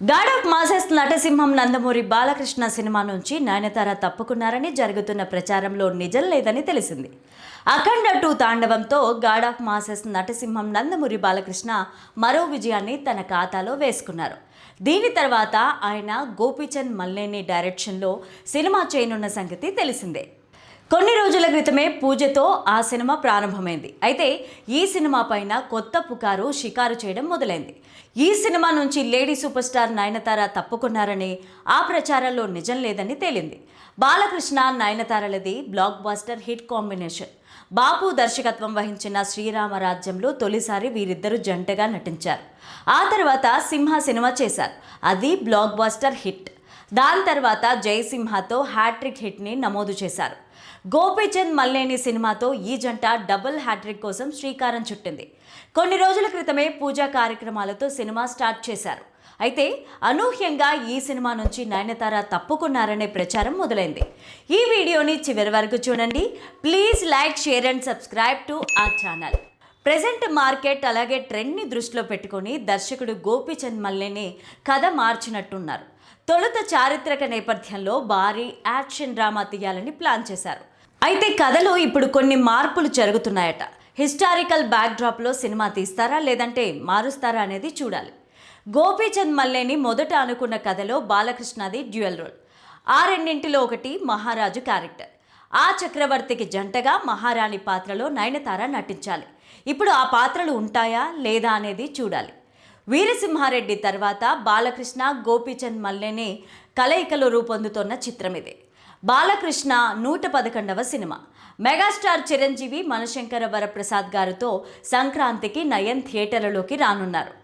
God masses నటసింహం Nandamuri Balakrishna cinema నుంచి నయనతార తప్పుకున్నారని జరుగుతున్న ప్రచారంలో నిజం లేదని తెలిసింది. అఖండ టూ తాండవంతో గాడ్ ఆఫ్ మాసెస్ నటసింహం నందమూరి బాలకృష్ణ మరో విజయాన్ని తన ఖాతాలో వేసుకున్నారు. దీని తర్వాత ఆయన గోపీచంద్ మల్లేని డైరెక్షన్లో సినిమా చేయనున్న సంగతి తెలిసిందే. కొన్ని రోజుల క్రితమే పూజతో ఆ సినిమా ప్రారంభమైంది. అయితే ఈ సినిమా పైన కొత్త పుకారు షికారు చేయడం మొదలైంది. ఈ సినిమా నుంచి లేడీ సూపర్ స్టార్ నయనతార తప్పుకున్నారని ఆ ప్రచారంలో నిజం లేదని తేలింది. బాలకృష్ణ నయనతారలది blockbuster hit combination. Bapu దర్శకత్వం వహించిన శ్రీరామరాజ్యంలో తొలిసారి వీరిద్దరూ జంటగా నటించారు. ఆ తర్వాత సింహ సినిమా చేశారు. అది బ్లాక్ బాస్టర్ హిట్. దాని తర్వాత జయసింహతో హ్యాట్రిక్ హిట్ని నమోదు చేశారు. గోపీచంద్ మల్లేని సినిమాతో ఈ జంట డబుల్ హ్యాట్రిక్ కోసం శ్రీకారం చుట్టింది. కొన్ని రోజుల క్రితమే పూజా కార్యక్రమాలతో సినిమా స్టార్ట్ చేశారు. అయితే అనూహ్యంగా ఈ సినిమా నుంచి నయనతార తప్పుకున్నారనే ప్రచారం మొదలైంది. ఈ వీడియోని చివరి వరకు చూడండి. Please like share and subscribe to ఆ ఛానల్. ప్రజెంట్ మార్కెట్ అలాగే ట్రెండ్ని దృష్టిలో పెట్టుకొని దర్శకుడు గోపీచంద్ మల్లేని కథ మార్చినట్టున్నారు. తొలుత చారిత్రక నేపథ్యంలో భారీ యాక్షన్ డ్రామా తీయాలని ప్లాన్ చేశారు. అయితే కథలో ఇప్పుడు కొన్ని మార్పులు జరుగుతున్నాయట. హిస్టారికల్ బ్యాక్డ్రాప్లో సినిమా తీస్తారా లేదంటే మారుస్తారా అనేది చూడాలి. గోపీచంద్ మల్లేని మొదట అనుకున్న కథలో బాలకృష్ణది డ్యూయల్ రోల్. ఆ రెండింటిలో ఒకటి మహారాజు క్యారెక్టర్. ఆ చక్రవర్తికి జంటగా మహారాణి పాత్రలో నయనతార నటించాలి. ఇప్పుడు ఆ పాత్రలు ఉంటాయా లేదా అనేది చూడాలి. వీరసింహారెడ్డి తర్వాత బాలకృష్ణ గోపీచంద్ మల్లెనే కలయికలో రూపొందుతున్న చిత్రం ఇది. బాలకృష్ణ నూట పదకొండవ సినిమా. మెగాస్టార్ చిరంజీవి మనశంకర వరప్రసాద్ గారితో సంక్రాంతికి నయన్ థియేటర్లలోకి రానున్నారు.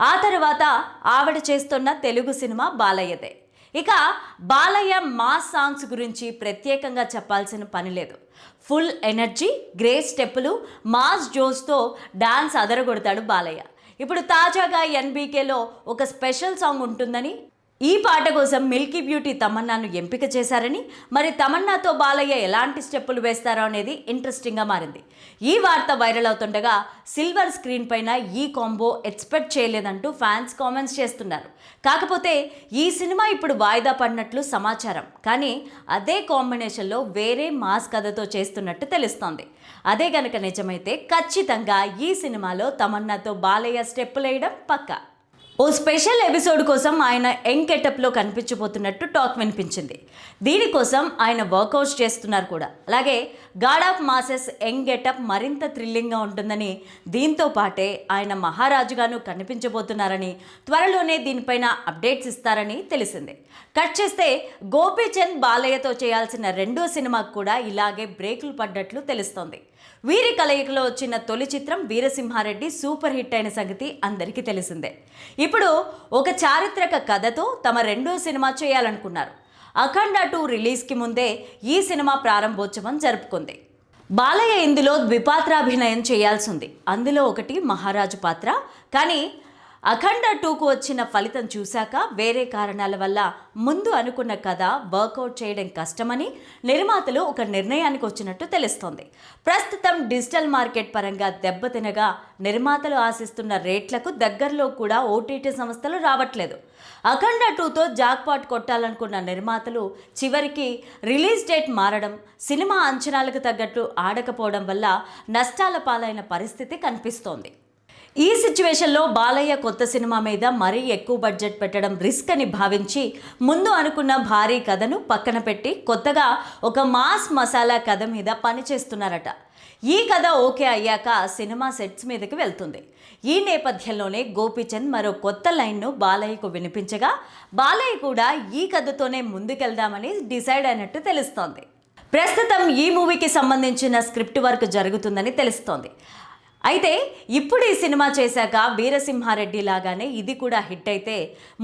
ఆ తర్వాత ఆవిడ చేస్తున్న తెలుగు సినిమా బాలయ్యదే. ఇక బాలయ్య మాస్ సాంగ్స్ గురించి ప్రత్యేకంగా చెప్పాల్సిన పని లేదు. ఫుల్ ఎనర్జీ గ్రే స్టెప్పులు మాస్ జోస్తో డాన్స్ అదరగొడతాడు బాలయ్య. ఇప్పుడు తాజాగా ఎన్బీకేలో ఒక స్పెషల్ సాంగ్ ఉంటుందని ఈ పాట కోసం మిల్కీ బ్యూటీ తమన్నాను ఎంపిక చేశారని మరి తమన్నాతో బాలయ్య ఎలాంటి స్టెప్పులు వేస్తారో అనేది ఇంట్రెస్టింగ్గా మారింది. ఈ వార్త వైరల్ అవుతుండగా సిల్వర్ స్క్రీన్ పైన ఈ కాంబో ఎక్స్పెక్ట్ చేయలేదంటూ ఫ్యాన్స్ కామెంట్స్ చేస్తున్నారు. కాకపోతే ఈ సినిమా ఇప్పుడు వాయిదా పడినట్లు సమాచారం. కానీ అదే కాంబినేషన్లో వేరే మాస్ కథతో చేస్తున్నట్టు తెలుస్తోంది. అదే కనుక నిజమైతే ఖచ్చితంగా ఈ సినిమాలో తమన్నాతో బాలయ్య స్టెప్పులు వేయడం పక్కా. ఓ స్పెషల్ ఎపిసోడ్ కోసం ఆయన యంగ్ గెటప్లో కనిపించబోతున్నట్టు టాక్ వినిపించింది. దీనికోసం ఆయన వర్కౌట్స్ చేస్తున్నారు కూడా. అలాగే god of masses young getup మరింత థ్రిల్లింగ్గా ఉంటుందని దీంతో పాటే ఆయన మహారాజుగాను కనిపించబోతున్నారని త్వరలోనే దీనిపైన అప్డేట్స్ ఇస్తారని తెలిసింది. కట్ చేస్తే గోపీచంద్ బాలయ్యతో చేయాల్సిన రెండో సినిమాకు కూడా ఇలాగే బ్రేకులు పడ్డట్లు తెలుస్తోంది. వీరి కలయికలో వచ్చిన తొలి చిత్రం వీరసింహారెడ్డి సూపర్ హిట్ అయిన సంగతి అందరికీ తెలిసిందే. ఇప్పుడు ఒక చారిత్రక కథతో తమ రెండో సినిమా చేయాలనుకున్నారు. అఖండ టూ రిలీజ్కి ముందే ఈ సినిమా ప్రారంభోత్సవం జరుపుకుంది. బాలయ్య ఇందులో ద్విపాత్రాభినయం చేయాల్సి ఉంది. అందులో ఒకటి మహారాజు పాత్ర కానీ అఖండ టూకు వచ్చిన ఫలితం చూశాక వేరే కారణాల వల్ల ముందు అనుకున్న కథ వర్కౌట్ చేయడం కష్టమని నిర్మాతలు ఒక నిర్ణయానికి వచ్చినట్టు తెలుస్తోంది. ప్రస్తుతం డిజిటల్ మార్కెట్ పరంగా దెబ్బతినగా నిర్మాతలు ఆశిస్తున్న రేట్లకు దగ్గరలో కూడా ఓటీటీ సంస్థలు రావట్లేదు. అఖండ టూతో జాక్పాట్ కొట్టాలనుకున్న నిర్మాతలు చివరికి రిలీజ్ డేట్ మారడం సినిమా అంచనాలకు తగ్గట్టు ఆడకపోవడం వల్ల నష్టాల పాలైన పరిస్థితి కనిపిస్తోంది. ఈ సిచ్యువేషన్లో బాలయ్య కొత్త సినిమా మీద మరీ ఎక్కువ బడ్జెట్ పెట్టడం రిస్క్ అని భావించి ముందు అనుకున్న భారీ కథను పక్కన పెట్టి కొత్తగా ఒక మాస్ మసాలా కథ మీద పనిచేస్తున్నారట ఈ కథ ఓకే అయ్యాక సినిమా సెట్స్ మీదకి వెళ్తుంది. ఈ నేపథ్యంలోనే గోపీచంద్ మరో కొత్త లైన్ను బాలయ్యకు వినిపించగా బాలయ్య కూడా ఈ కథతోనే ముందుకెళ్దామని డిసైడ్ అయినట్టు తెలుస్తోంది. ప్రస్తుతం ఈ మూవీకి సంబంధించిన స్క్రిప్ట్ వర్క్ జరుగుతుందని తెలుస్తోంది. అయితే ఇప్పుడు ఈ సినిమా చేశాక వీరసింహారెడ్డి లాగానే ఇది కూడా హిట్ అయితే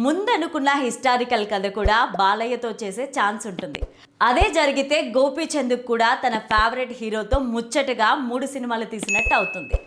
ముందనుకున్న హిస్టారికల్ కథ కూడా బాలయ్యతో చేసే ఛాన్స్ ఉంటుంది. అదే జరిగితే గోపీచంద్ కూడా తన ఫేవరెట్ హీరోతో ముచ్చటగా మూడు సినిమాలు తీసినట్టు అవుతుంది.